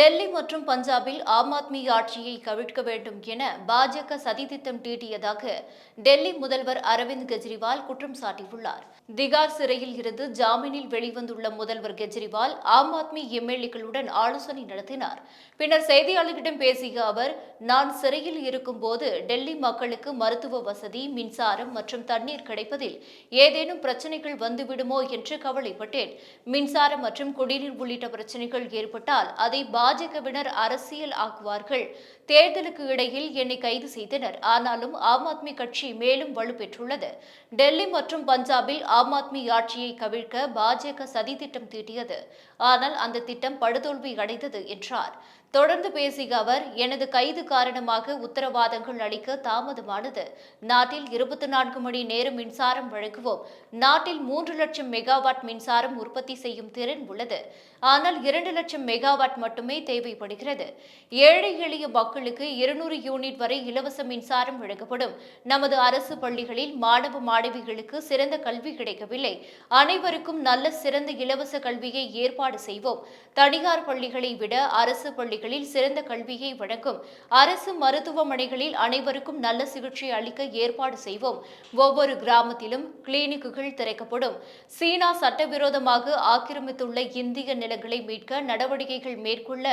Delhi மற்றும் பஞ்சாபில் ஆம் ஆத்மி ஆட்சியை கவிழ்க்க வேண்டும் என பாஜக சதித்திட்டம் தீட்டியதாக டெல்லி முதல்வர் அரவிந்த் கெஜ்ரிவால் குற்றம் சாட்டியுள்ளார். திகார் சிறையில் இருந்து ஜாமீனில் வெளிவந்துள்ள முதல்வர் கெஜ்ரிவால் ஆம் ஆத்மி எம்எல்ஏக்களுடன் ஆலோசனை நடத்தினார். பின்னர் செய்தியாளர்களிடம் பேசிய அவர் நான் சிறையில் இருக்கும்போது டெல்லி மக்களுக்கு மருத்துவ வசதி மின்சாரம் மற்றும் தண்ணீர் கிடைப்பதில் ஏதேனும் பிரச்சனைகள் வந்துவிடுமோ என்று கவலைப்பட்டேன். மின்சாரம் மற்றும் குடிநீர் உள்ளிட்ட பிரச்சனைகள் ஏற்பட்டால் அதை பாஜகவினர் அரசியல் ஆக்குவார்கள். தேர்தலுக்கு இடையில் என்னை கைது செய்தனர். ஆனாலும் ஆம் ஆத்மி கட்சி மேலும் வலுப்பெற்றுள்ளது. டெல்லி மற்றும் பஞ்சாபில் ஆம் ஆத்மி ஆட்சியை கவிழ்க்க பாஜக சதித்திட்டம் தீட்டியது. ஆனால் அந்த திட்டம் படுதோல்வி அடைந்தது என்றார். தொடர்ந்து பேசிய அவர் எனது கைது காரணமாக உத்தரவாதங்கள் அளிக்க தாமதமானது. நாட்டில் இருபத்தி நான்கு மணி நேரம் மின்சாரம் வழங்குவோம். நாட்டில் மூன்று லட்சம் மெகாவாட் மின்சாரம் உற்பத்தி செய்யும் திறன் உள்ளது. ஆனால் இரண்டு லட்சம் மெகாவாட் மட்டுமே தேவைப்படுகிறது. ஏழை எளிய மக்களுக்கு இருநூறு யூனிட் வரை இலவச மின்சாரம் வழங்கப்படும். நமது அரசு பள்ளிகளில் மாணவ மாணவிகளுக்கு சிறந்த கல்வி கிடைக்கவில்லை. அனைவருக்கும் நல்ல சிறந்த இலவச கல்வியை ஏற்பாடு ஏற்பாடு செய்வோம். தனியார் பள்ளிகளை விட அரசு பள்ளிகளில் சிறந்த கல்வியை வழங்கும் அரசு மருத்துவமனைகளில் அனைவருக்கும் நல்ல சிகிச்சை அளிக்க ஏற்பாடு செய்வோம். ஒவ்வொரு கிராமத்திலும் கிளினிக்குகள் திறக்கப்படும். சீனா சட்டவிரோதமாக ஆக்கிரமித்துள்ள இந்திய நிலங்களை மீட்க நடவடிக்கைகள் மேற்கொள்ள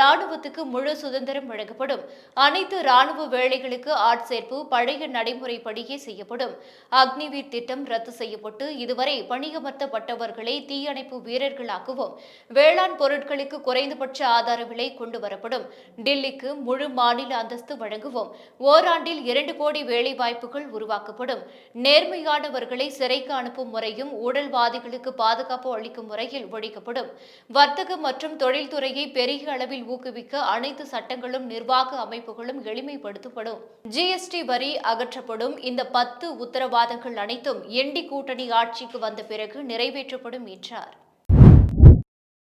ராணுவத்துக்கு முழு சுதந்திரம் வழங்கப்படும். அனைத்து ராணுவ வேலைகளுக்கு ஆட்சேர்ப்பு பழைய நடைமுறைப்படியே செய்யப்படும். அக்னிவீர் திட்டம் ரத்து செய்யப்பட்டு இதுவரை பணியமர்த்தப்பட்டவர்களை தீயணைப்பு வீரர்களாக்குவோம். வேளாண் பொருட்களுக்கு குறைந்தபட்ச ஆதார விலை கொண்டு வரப்படும். டில்லிக்கு முழு மாநில அந்தஸ்து வழங்குவோம். ஓராண்டில் இரண்டு கோடி வேலைவாய்ப்புகள் உருவாக்கப்படும். நேர்மையானவர்களை சிறைக்கு அனுப்பும் முறையும் ஊழல்வாதிகளுக்கு பாதுகாப்பு அளிக்கும் முறையில் ஒழிக்கப்படும். வர்த்தக மற்றும் தொழில்துறையை பெரிய அளவில் ஊக்குவிக்க அனைத்து சட்டங்களும் நிர்வாக அமைப்புகளும் எளிமைப்படுத்தப்படும். ஜிஎஸ்டி வரி அகற்றப்படும். இந்த பத்து உத்தரவாதங்கள் அனைத்தும் எண்டி கூட்டணி ஆட்சிக்கு வந்த பிறகு நிறைவேற்றப்படும் என்றார்.